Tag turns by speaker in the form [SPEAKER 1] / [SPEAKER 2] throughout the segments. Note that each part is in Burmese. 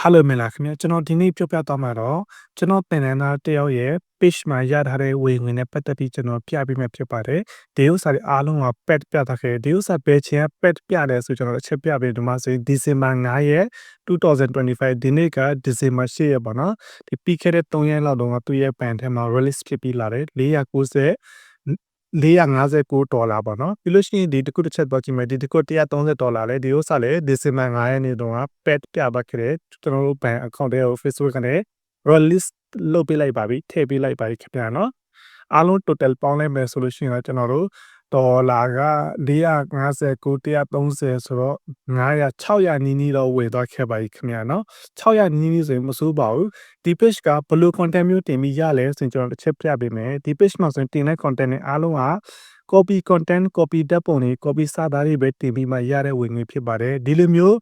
[SPEAKER 1] Hello မင်္ဂလာခင်ဗျာကျွန်တော်ဒီနေ့ပြောပြသွားမှာတော့ကျွန်တော်သင်တန်းသားတယောက်ရဲ့ page မှာရထားတဲ့ဝင်ငွေနဲ့ပတ်သက်ပြီးကျွန်တော်ပြပေးမှာဖြစ်ပါတယ်ဒီဥစ္စာတွေအားလုံးက pet ပြထားခဲ့ဒီဥစ္စာပဲချင်းက pet ပြတယ်ဆိုကျွန်တော်အချက်ပြပေးဒီမှာဆိုရင် December 9ရက်2025ဒီနေ့က December 10ရက်ပေါ့နော်ဒီပြီးခဲ့တဲ့3ရက်လောက်တုန်းကသူ့ရဲ့ ban ထဲမှာ release ဖြစ်ပြီးလာတယ်490 459ဒေါ်လာပေါ့နော်ပြီးလို့ရှိရင်ဒီတစ်ခုတစ်ချက်တော့ကြည့်မယ်ဒီတစ်ခု130ဒေါ်လာလေဒီဥစ္စာလေဒီဇင်ဘာ9ရက်နေ့တုန်းက pet ပြပတ်ခဲ့တယ်ကျွန်တော်တို့ bank account တွေကို Facebook ကနေ release လုပ်ပေးလိုက်ပါပြီထည့်ပေးလိုက်ပါပြီခင်ဗျာနော်အားလုံး total ပေါင်းလိုက်မယ်ဆိုလို့ရှိရင်ကျွန်တော်တို့ ဒေါ်လာက459 130ဆိုတော့900 600နီးနီးတော့ဝယ်သွားခဲ့ပါပြီခင်ဗျာနော်600နီးနီးဆိုရင်မစိုးပါဘူးဒီ page ကဘယ်လို content မျိုးတင်ပြီးရလဲဆိုရင်ကျွန်တော်တစ်ချက်ပြပေးမယ်ဒီ page မှာဆိုရင်တင်တဲ့ content တွေအားလုံးက copy content copy ဓာတ်ပုံတွေ copy စာသားတွေပဲတင်ပြီးမှရတဲ့ဝင်ငွေဖြစ်ပါတယ်ဒီလိုမျိုး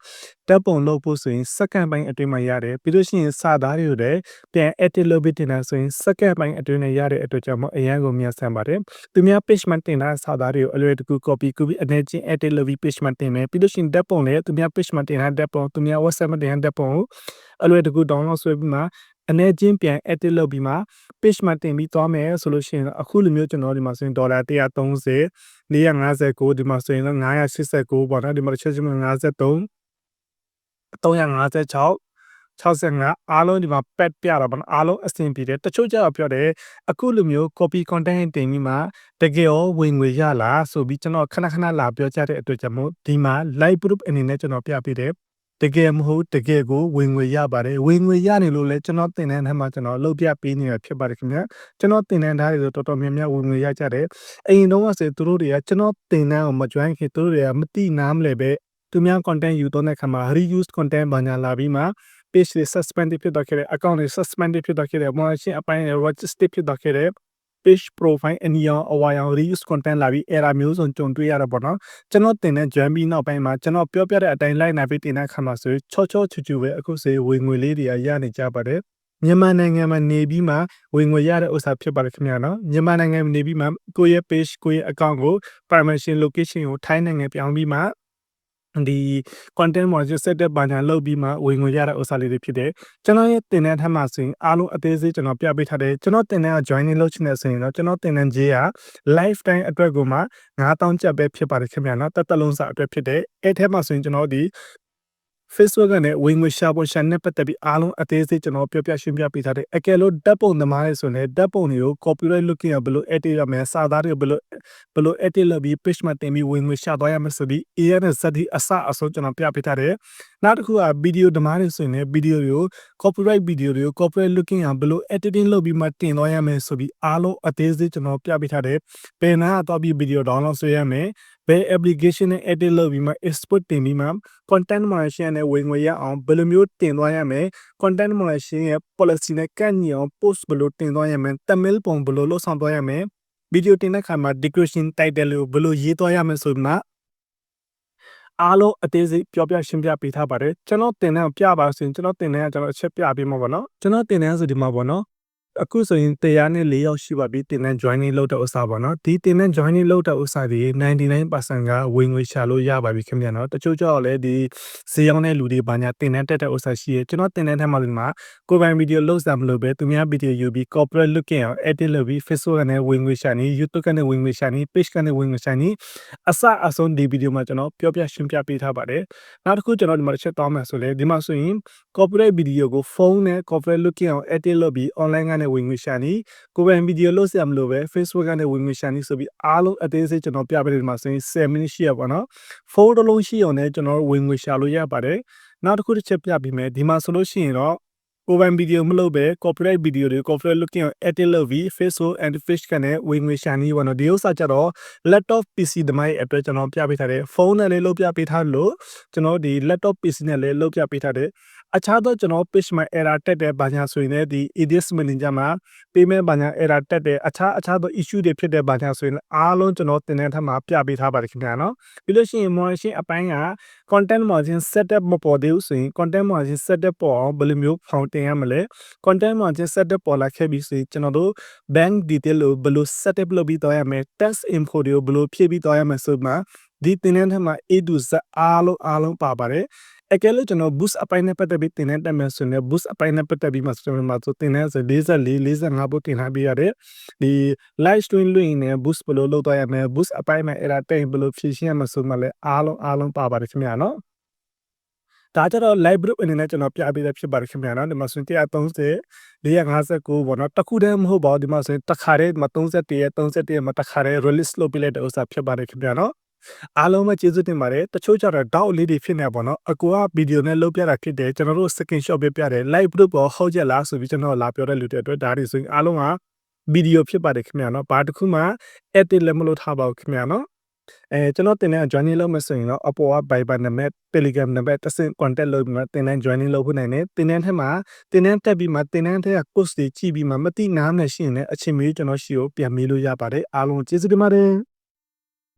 [SPEAKER 1] ဓာတ်ပုံလုပ်ဖို့ဆိုရင်စက္ကန့်ပိုင်းအတွင်းမှာရတယ်ပြီးလို့ရှိရင်စာသားတွေကိုလည်းပြန် edit လုပ်ပြီးတင်တာဆိုရင်စက္ကန့်ပိုင်းအတွင်းနဲ့ရတဲ့အတွက်ကြောင့်မအရန်ကိုမြန်ဆန်ပါတယ်သူများ page မှာတင်တဲ့စာသားတွေကိုအလွယ်တကူ copy ကူပြီးအနေချင်း edit လုပ်ပြီး page မှာတင်မယ်ပြီးလို့ရှိရင်ဓာတ်ပုံလည်းသူများ page မှာတင်တဲ့ဓာတ်ပုံသူများ WhatsApp မှာတင်တဲ့ဓာတ်ပုံကိုအလွယ်တကူ download ဆွဲပြီးမှအနေချင်းပြန် edit လုပ်ပြီးမှ page မှာတင်ပြီးသွားမယ်ဆိုလို့ရှိရင်အခုလိုမျိုးကျွန်တော်ဒီမှာဆိုရင်ဒေါ်လာ130 459ဒီမှာဆိုရင်တော့989ပေါ့နော်ဒီမှာတစ်ချက်ချင်း53 356 65အားလုံးဒီမှာ pet ပြတာပေါ့နော်အားလုံးအဆင်ပြေတယ်တချို့ကျတော့ပြောတယ်အခုလိုမျိုး copy content တင်ပြီးမှတကယ်ရောဝင်ငွေရလားဆိုပြီးကျွန်တော်ခဏခဏလာပြောကြတဲ့အတွက်ကြောင့်မို့ဒီမှာ live proof အနေနဲ့ကျွန်တော်ပြပေးတယ် တကယ်မဟုတ်တကယ်ကိုဝင်ငွေရပါတယ်ဝင်ငွေရနေလို့လဲကျွန်တော်တင်တဲ့ထဲမှာကျွန်တော်လုပ်ပြပေးနေတာဖြစ်ပါတယ်ခင်ဗျာကျွန်တော်တင်တဲ့ဓာတ်တွေဆိုတော်တော်များများဝင်ငွေရကြတယ်အရင်တော့ဆိုသူတို့တွေကကျွန်တော်တင်တဲ့ကိုမ join ခင်သူတို့တွေကမတိနားမလဲပဲသူများ content ယူတော့တဲ့ခါမှာ reuse content ဘာညာလာပြီးမှ page တွေ suspended ဖြစ်သွားခဲ့တဲ့ account တွေ suspended ဖြစ်သွားခဲ့တဲ့ monetization အပိုင်းတွေ register ဖြစ်သွားခဲ့တဲ့ page profile အနီရောင်အဝါရောင် reuse content လာပြီး error မျိုးစုံကြုံတွေ့ရတာပေါ့နော်ကျွန်တော်တင်တဲ့ join ပြီးနောက်ပိုင်းမှာကျွန်တော်ပြောပြတဲ့အတိုင်း line နာပြီးတင်တဲ့အခါမှာဆိုချောချောချူချူပဲအခုစေဝင်ငွေလေးတွေရနေကြပါတယ်မြန်မာနိုင်ငံမှာနေပြီးမှဝင်ငွေရတဲ့ဥစ္စာဖြစ်ပါတယ်ခင်ဗျာနော်မြန်မာနိုင်ငံမှာနေပြီးမှကိုယ့်ရဲ့ page ကိုယ့်ရဲ့ account ကို permission location ကိုထိုင်းနိုင်ငံပြောင်းပြီးမှ ဒီ content module setup ဘာညာလုပ်ပြီးမှဝင်ငွေရတဲ့ဥစ္စာလေးတွေဖြစ်တယ်ကျွန်တော်ရဲ့တင်တဲ့ထက်မှဆိုရင်အားလုံးအသေးစိတ်ကျွန်တော်ပြပေးထားတယ်ကျွန်တော်တင်တဲ့က joining လုပ်ချင်တဲ့ဆိုရင်တော့ကျွန်တော်တင်တဲ့ J က lifetime အတွက်ကိုမှ9000ကျပ်ပဲဖြစ်ပါတယ်ခင်ဗျာနော်တက်တက်လုံးစာအတွက်ဖြစ်တယ်အဲ့ထဲမှာဆိုရင်ကျွန်တော်ဒီ Facebook ကနေဝင်ငွေရှာပေါ်ရှာနဲ့ပတ်သက်ပြီးအားလုံးအသေးစိတ်ကျွန်တော်ပြောပြရှင်းပြပေးထားတယ်အကယ်လို့ဓာတ်ပုံသမားတွေဆိုရင်ဓာတ်ပုံတွေကို copyright looking ရဘယ်လို edit ရမလဲစာသားတွေဘယ်လိုဘယ်လို edit လုပ်ပြီး page မှာတင်ပြီးဝင်ငွေရှာသွားရမလဲဆိုပြီး AI နဲ့ Z အစအဆုံးကျွန်တော်ပြပေးထားတယ်နောက်တစ်ခုက video သမားတွေဆိုရင်လည်း video တွေကို copyright video တွေကို copyright looking ရဘယ်လို editing လုပ်ပြီးမှတင်သွားရမယ်ဆိုပြီးအားလုံးအသေးစိတ်ကျွန်တော်ပြပေးထားတယ်ပင်နာကတော့ပြီး video download ဆွဲရမယ် ဘယ် application နဲ့ edit လုပ်ပြီးမှ export တင်ပြီးမှ content moderation နဲ့ဝင်ငွေရအောင်ဘယ်လိုမျိုးတင်သွားရမလဲ content moderation ရဲ့ policy နဲ့ကန့်ညီအောင် post ဘယ်လိုတင်သွားရမလဲ thumbnail ပုံဘယ်လိုလုပ်ဆောင်သွားရမလဲ video တင်တဲ့ခါမှာ description title ကိုဘယ်လိုရေးသွားရမလဲဆိုမှအားလုံးအသေးစိတ်ပြောပြရှင်းပြပေးထားပါတယ်ကျွန်တော်တင်တဲ့ပြပါဆိုရင်ကျွန်တော်တင်တဲ့ကကျွန်တော်အချက်ပြပေးမှာပေါ့နော်ကျွန်တော်တင်တဲ့ဆိုဒီမှာပေါ့နော် အခုဆိုရင်တရားနဲ့၄ယောက်ရှိပါပြီတင်တဲ့ joining လုပ်တဲ့ဥစ္စာပေါ့နော်ဒီတင်တဲ့ joining လုပ်တဲ့ဥစ္စာတွေ99%ကဝင်ငွေရှာလို့ရပါပြီခင်ဗျာနော်တချို့ကြောက်လည်းဒီဈေးရောက်တဲ့လူတွေဘာညာတင်တဲ့တက်တဲ့ဥစ္စာရှိရကျွန်တော်တင်တဲ့ထက်မှဒီမှာကိုယ်ပိုင်ဗီဒီယိုလုပ်စမ်းမလို့ပဲသူများဗီဒီယိုယူပြီး corporate looking အောင် edit လုပ်ပြီး Facebook ကနေဝင်ငွေရှာနေ YouTube ကနေဝင်ငွေရှာနေ page ကနေဝင်ငွေရှာနေအစအဆုံးဒီဗီဒီယိုမှာကျွန်တော်ပြောပြရှင်းပြပေးထားပါတယ်နောက်တစ်ခုကျွန်တော်ဒီမှာတစ်ချက်တောင်းမယ်ဆိုလဲဒီမှာဆိုရင် corporate video ကိုဖုန်းနဲ့ corporate looking အောင် edit လုပ်ပြီး online ကနေဝင်ငွေရှာနေကိုယ်ပိုင်ဗီဒီယိုလုပ်စရာမလိုပဲ Facebook ကနေဝင်ငွေရှာနေဆိုပြီးအားလုံးအသေးစိတ်ကျွန်တော်ပြပေးတယ်ဒီမှာဆိုရင်7 minutes ရှိရပါတော့ဖုန်းတစ်လုံးရှိအောင်လည်းကျွန်တော်ဝင်ငွေရှာလို့ရပါတယ်နောက်တစ်ခုတစ်ချက်ပြပေးမယ်ဒီမှာဆိုလို့ရှိရင်တော့ကိုယ်ပိုင်ဗီဒီယိုမလုပ်ပဲ copyright video တွေ copyright looking edit လုပ်ပြီး Facebook and Fish ကနေဝင်ငွေရှာနေပါတော့ဒီဥစ္စာကြတော့ laptop PC တမိုင်းအတွက်ကျွန်တော်ပြပေးထားတယ်ဖုန်းနဲ့လည်းလုပ်ပြပေးထားလို့ကျွန်တော်ဒီ laptop PC နဲ့လည်းလုပ်ပြပေးထားတယ် အခြားသောကျွန်တော် page မှာ error တက်တဲ့ဘာညာဆိုရင်လည်းဒီ ADS manager မှာ payment ဘာညာ error တက်တဲ့အခြားအခြားသော issue တွေဖြစ်တဲ့ဘာညာဆိုရင်အားလုံးကျွန်တော်တင်တဲ့ထက်မှာပြပေးထားပါတယ်ခင်ဗျာနော်ပြီးလို့ရှိရင် moderation အပိုင်းက content margin setup မပေါ်သေးဘူးဆိုရင် content margin setup ပေါ်အောင်ဘယ်လိုမျိုးဖောင်တင်ရမလဲ content margin setup ပေါ်လာခဲ့ပြီးဆိုရင်ကျွန်တော်တို့ bank detail ကိုဘယ်လို setup လုပ်ပြီးတော့ရမယ် tax info တွေကိုဘယ်လိုဖြည့်ပြီးတော့ရမယ်ဆိုမှဒီတင်တဲ့ထက်မှာ A to Z အားလုံးအားလုံးပါပါတယ် အကယ်လို့ကျွန်တော် boost အပိုင်းနဲ့ပတ်သက်ပြီးတင်တဲ့တက်မယ်ဆိုရင် boost အပိုင်းနဲ့ပတ်သက်ပြီးမှကျွန်တော်မှာဆိုတင်တဲ့ဆို44 45ဘုတ်တင်ထားပေးရတယ်ဒီ live stream လွှင့်ရင်လည်း boost ဘယ်လိုလုပ်သွားရမလဲ boost အပိုင်းမှာအဲ့ဒါတိတ်ဘယ်လိုဖြည့်ရှင်းရမလဲဆိုမှလည်းအားလုံးအားလုံးပါပါတယ်ခင်ဗျာနော်ဒါကြတော့ live group အနေနဲ့ကျွန်တော်ပြပေးတဲ့ဖြစ်ပါတယ်ခင်ဗျာနော်ဒီမှာဆိုရင်130 459ပေါ့နော်တခုတည်းမဟုတ်ပါဘူးဒီမှာဆိုရင်တစ်ခါတည်းမှာ31ရက်31ရက်မှာတစ်ခါတည်း release လုပ်ပေးလိုက်တဲ့ဥစ္စာဖြစ်ပါတယ်ခင်ဗျာနော် အားလုံးပဲကျေးဇူးတင်ပါတယ်တချို့ကျတော့ doubt လေးတွေဖြစ်နေပါတော့အကူကဗီဒီယိုနဲ့လုပ်ပြတာဖြစ်တယ်ကျွန်တော်တို့ screenshot ပေးပြတယ် live group ပေါ်ဟုတ်ကြလားဆိုပြီးကျွန်တော်လာပြောတဲ့လူတွေအတွက်ဒါတွေဆိုရင်အားလုံးကဗီဒီယိုဖြစ်ပါတယ်ခင်ဗျာနော်ဘာတစ်ခုမှ edit လည်းမလုပ်ထားပါဘူးခင်ဗျာနော်အဲကျွန်တော်တင်တဲ့ joining လုပ်မယ်ဆိုရင်တော့အပေါ်က Viber နံပါတ် Telegram နံပါတ်တစ်ဆင့် contact လုပ်ပြီးမှတင်တဲ့ joining လုပ်ဖို့နိုင်တယ်တင်တဲ့ထက်မှာတင်တဲ့တက်ပြီးမှတင်တဲ့ထက်က course တွေကြည့်ပြီးမှမသိနားမလဲရှိရင်လည်းအချိန်မီကျွန်တော်ရှိကိုပြန်မေးလို့ရပါတယ်အားလုံးကျေးဇူးတင်ပါတယ်